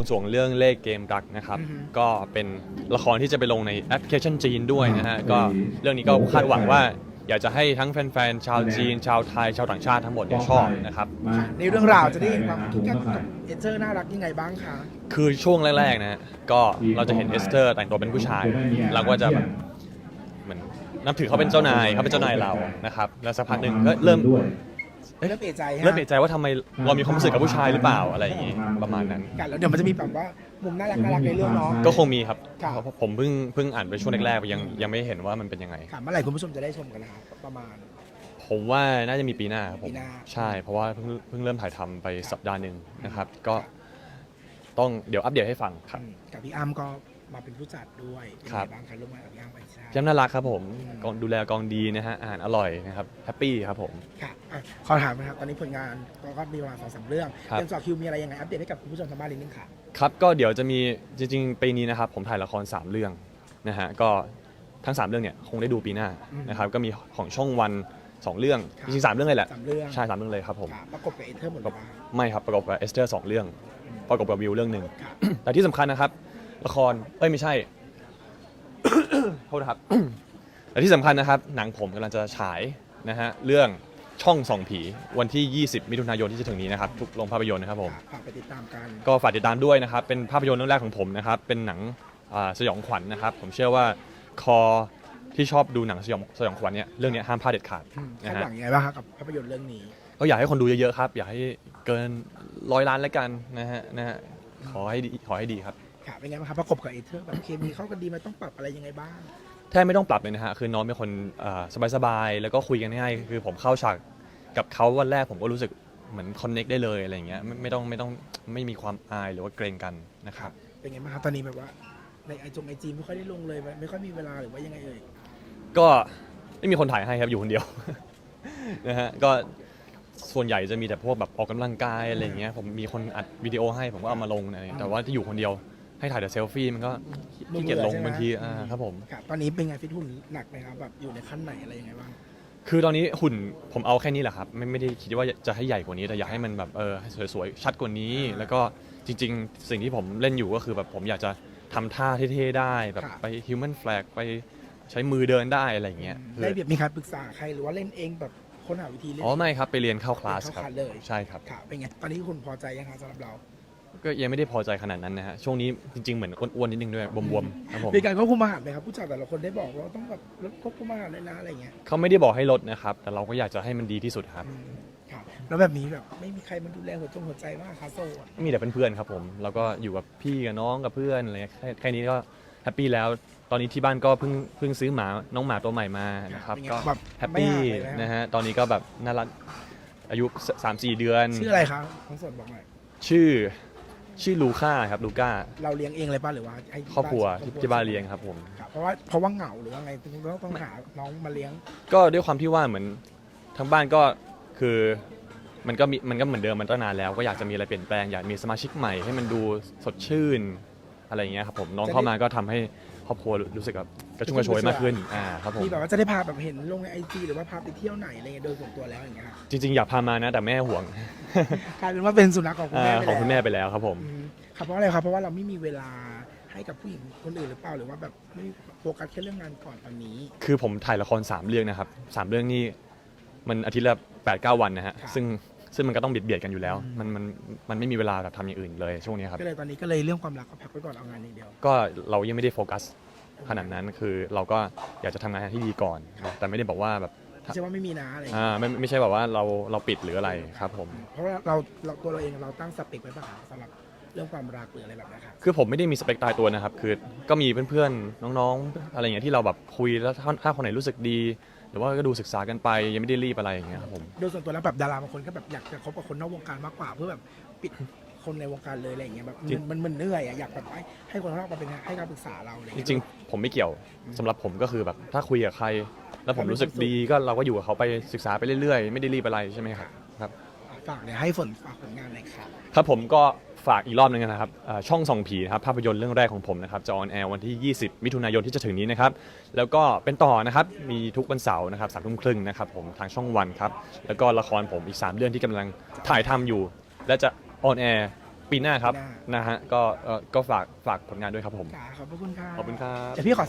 วงสรวงเรื่องเลขเกมรักนะครับ อือฮึ ก็เป็นละครที่จะไปลงในแอปพลิเคชันจีนด้วยนะฮะก็เรื่องนี้ก็คาดหวังว่า อยากจะให้ทั้งแฟนๆชาวจีน ชาวไทย ชาวต่างชาติทั้งหมดเนี่ยชอบนะครับ ในเรื่องราวจะได้เห็นความกิ๊กกักกับเอเจอร์น่ารักยังไงบ้างคะคือช่วงแรกๆนะฮะก็เราจะเห็นเอสเตอร์แต่งตัวเป็นผู้ชาย เราก็จะแบบเหมือนนับถือเขาเป็นเจ้านายเขาเป็นเจ้านายเรานะครับแล้วสักพักหนึ่งก็เริ่ม เอ๊ะ เริ่มเอะใจฮะเริ่มเอะใจว่าทำไมเรามีความรู้สึกกับผู้ชายหรือเปล่าอะไรอย่างงี้ประมาณนั้น กันแล้วเดี๋ยวมันจะมีแบบว่ามุมน่ารักน่ารักในเรื่องเนาะ ก็คงมีครับครับเพราะผมเพิ่งเพิ่งอ่านไปช่วงแรกๆยังยังไม่เห็นว่ามันเป็นยังไง ค่ะเมื่อไหร่คุณผู้ชมจะได้ชมกันนะครับประมาณ ผมว่าน่าจะมีปีหน้าครับผมปีหน้า ใช่เพราะว่าเพิ่งเพิ่งเริ่มถ่ายทำไปสัปดาห์หนึ่งนะครับ ก็ต้องเดี๋ยวอัปเดตให้ฟังครับ อืมกับพี่อ้ำก็ มาเป็นผู้จัดด้วยเป็นครัไงบ บ้างคะร่วมงานกับพี่อ้ำไปใช่พี่อ้ำน่ารักครับผมอืมกองดูแลกองดีนะฮะอาหารอร่อยนะครับแฮปปี้ครับผม ค่ะอะขอถามนะครับ ตอนนี้ผลงานก็ก็มีประมาณสองสามเรื่องครับ เตรียมจอคิวมีอะไรยังไง อัปเดตให้กับคุณผู้ชมทางบ้านนิดนึงค่ะ ครับก็เดี๋ยวจะมีจริงๆปีนี้นะครับผมถ่ายละคร 3 เรื่องนะฮะก็ทั้ง 3 เรื่องเนี่ยคงได้ดูปีหน้าอืมนะครับก็มีของช่องวัน 2 เรื่องครับ จริงๆสามเรื่องเลยแหละสามเรื่องใช่สามเรื่องเลยครับผม ค่ะประกบกับเอเธอร์หมดเลยป่ะไม่ครับประกอบกับเอสเตอร์สองเรื่องอืมประกอบกับวิวเรื่องหนึ่ง ค่ะแต่ที่สำคัญนะครับ ละคร เอ้ยไม่ใช่ โทษนะครับแต่ที่สำคัญนะครับ หนังผมกำลังจะฉายนะฮะเรื่องช่องส่องผีวันที่ 20 มิถุนายนที่จะถึงนี้นะครับทุกโรงภาพยนตร์นะครับผมค่ะฝากไปติดตามกัน ก็ฝากติดตามด้วยนะครับ เป็นภาพยนตร์เรื่องแรกของผมนะครับ เป็นหนังอ่าสยองขวัญนะครับ ผมเชื่อว่าคอที่ชอบดูหนังสยองสยองขวัญเนี่ยเรื่องเนี้ยห้ามพลาดเด็ดขาดอืมนะคาดฮะหวังยังไงบ้างครับกับภาพยนตร์เรื่องนี้ ก็อยากให้คนดูเยอะๆครับ อยากให้เกินร้อยล้านแล้วกันนะฮะนะฮะขอให้ดีขอให้ดีครับ ค่ะเป็นไงบ้างครับประกบกับเอเธอร์แบบเคมีเข้ากันดีไหมต้องปรับอะไรยังไงบ้าง แทบไม่ต้องปรับเลยนะฮะ คือน้องเป็นคนสบายๆแล้วก็คุยกันง่าย คือผมเข้าฉากกับเขาวันแรกผมก็รู้สึกเหมือนคอนเน็กได้เลยอะไรอย่างเงี้ยไม่ไม่ต้องไม่ต้องไม่มีความอายหรือว่าเกรงกันนะครับ เป็นไงบ้างครับตอนนี้แบบว่า ในไอจงไอจีไม่ค่อยได้ลงเลยไม่ค่อยมีเวลาหรือว่ายังไงเอ่ยก็ไม่มีคนถ่ายให้ครับอยู่คนเดียว นะฮะก็ส่วนใหญ่จะมีแต่พวกแบบออกกำลังกายอะไรอย่างเงี้ยผมมีคนอัดวิดีโอให้ผมก็เอามาลงอะไรอย่างเงี้ยแต่ว่าที่อยู่คนเดียว ให้ถ่ายแต่เซลฟี่มันก็ขี้เกียจลงบางทีอ่าครับผม ครับตอนนี้เป็นไงฟิตหุ่นหนักไหมครับแบบอยู่ในขั้นไหนอะไรยังไงบ้าง คือตอนนี้หุ่นผมเอาแค่นี้แหละครับไม่ไม่ได้คิดว่าจะให้ใหญ่กว่านี้แต่อยากให้มันแบบเออสวยๆชัดกว่านี้แล้วก็จริง ๆ สิ่งที่ผมเล่นอยู่ก็คือแบบผมอยากจะทำท่าเท่ๆได้แบบครับไป human flag ไปใช้มือเดินได้อะไรอย่างเงี้ยได้แบบมีการปรึกษาใครหรือว่าเล่นเองแบบค้นหาวิธีเล่น อ๋อไม่ครับไปเรียนเข้าคลาสเข้าครับคลาสเลย ใช่ครับ ครับเป็นไงตอนนี้คุณพอใจยังครับสำหรับเรา ก็ยังไม่ได้พอใจขนาดนั้นนะฮะ ช่วงนี้จริงๆ เหมือนอ้วนๆนิดนึงด้วย บวมๆครับผม มีการควบคุมอาหารไหมครับผู้จัดแต่ละคนได้บอกว่าต้องแบบลดควบคุมอาหารเลยนะอะไรเงี้ยเขาไม่ได้บอกให้ลดนะครับ แต่เราก็อยากจะให้มันดีที่สุดครับ อืมครับแล้วแบบนี้แบบไม่มีใครมาดูแลหัวจงหัวใจมากคาโซ่อะมีแต่เพื่อนๆครับผม แล้วก็อยู่กับพี่กับน้องกับเพื่อนอะไรเงี้ยแค่แค่นี้ก็แฮปปี้แล้ว ตอนนี้ที่บ้านก็เพิ่งเพิ่งซื้อหมา น้องหมาตัวใหม่มานะครับ เป็นไงก็แบบแฮปปี้ไม่ห่างเลยนะนะฮะ ตอนนี้ก็แบบน่ารัก อายุ3-4เดือน ชื่ออะไรครับทั้งส่วนบอกหน่อยชื่อ ชื่อลูก้าครับลูก้าเราเลี้ยงเองเลยป่ะหรือว่าให้ที่ครอบครัวานที่ที่บ้านเลี้ยงครับผม ครับเพราะว่าเพราะว่าเหงาหรือว่าไงต้องต้องหาน้องมาเลี้ยง ก็ด้วยความที่ว่าเหมือนทั้งบ้านก็คือมันก็มีมันก็เหมือนเดิมมันตั้งนานแล้วก็อยากจะมีอะไรเปลี่ยนแปลงอยากมีสมาชิกใหม่ให้มันดูสดชื่นอะไรอย่างเงี้ยครับผมน้องจะได้เข้ามาก็ทำให้ค รอบครัวรู้สึกแบบกระชุ่มกระชวยมากขึ้นอ่าครับผมมีแบบว่าจะได้พาแบบเห็นลงในไอจีหรือว่าพาไปเที่ยวไหนอะไรเงี้ยโดยส่วนตัวแล้วอย่างเงี้ยครับจริงๆ อยากพามานะแต่แม่ห่วงกลายเป็นว่าเป็นสุนัขของคุณอ่าแม่ไปของคุณแม่แล้วไปแล้วครับผม อืมครับเพราะอะไรครับเพราะว่าเราไม่มีเวลาให้กับผู้หญิงคนอื่นหรือเปล่าหรือว่าแบบไม่โฟกัสแค่เรื่องงานก่อนตอนนี้ คือผมถ่ายละคร 3 เรื่องนะครับสามเรื่องนี่มันอาทิตย์ละ8ปดเวันนะฮะครับซึ่ง ซึ่งมันก็ต้องเบียดเบียดกันอยู่แล้ว มันมันมันไม่มีเวลาแบบทำอย่างอื่นเลยช่วงนี้ครับ ก็เลยตอนนี้ก็เลยเรื่องความรักก็พักไว้ก่อนเอางานอย่างเดียว ก็เรายังไม่ได้โฟกัสขนาดนั้นคือเราก็อยากจะทำงานที่ดีก่อนนะแต่ไม่ได้บอกว่าแบบไม่ใช่ว่าไม่มีนะอะไรอย่างอ่าเงี้ยไม่ไม่ใช่แบบว่าเราเราปิดหรืออะไรครับผม เพราะว่าเราเราตัวเราเองเราตั้งสเปคไว้ป่ะครับสำหรับเรื่องความรักหรืออะไรแบบเนี้ยครับคือผมไม่ได้มีสเปคตายตัวนะครับ คือก็มีเพื่อนๆ น้องๆ อะไรอย่างเงี้ยที่เราแบบคุยแล้วถ้าถ้าคนไหนรู้สึกดี หรือว่าก็ดูศึกษากันไปยังไม่ได้รีบอะไรอย่างเงี้ยครับผม โดยส่วนตัวแล้วแบบดาราบางคนก็แบบอยากจะคบกับคนนอกวงการมากกว่าเพื่อแบบปิดคนในวงการเลยอะไรอย่างเงี้ยแบบจริมันงมันมันเหนื่อยอะอยากแบบให้ให้คนนอกมาเป็นให้การปรึกษาเราอะไรอย่าจเย ริงๆ ผมไม่เกี่ยวสำหรับผมก็คือแบบถ้าคุยกับใคร แล้วผมรู้สึกดีก็เราก็อยู่กับเขาไปศึกษาไปเรื่อยๆ ไม่ได้รีบอะไรใช่ไหมครับครับ ฝากเนี่ยให้ฝนฝากผลงานหน่อยครับ ครับผมก็ ฝากอีกรอบหนึงนะครับเอ่อช่องส่องผีนะครับภาพยนตร์เรื่องแรกของผมนะครับจะออนแอร์วันที่ 20 มิถุนายนที่จะถึงนี้นะครับแล้วก็เป็นต่อนะครับมีทุกวันเสาร์นะครับสามทุ่มครึ่งนะครับผมทางช่องวันครับแล้วก็ละครผมอีก 3 เรื่องที่กำลังถ่ายทำอยู่ และจะออนแอร์ปีหน้าครับปีหน้านะฮะก็เอ่อก็ฝากฝากผลงานด้วยครับผม ค่ะขอบพระคุณค่ะขอบคุณครับ เดี๋ยวพี่ขอ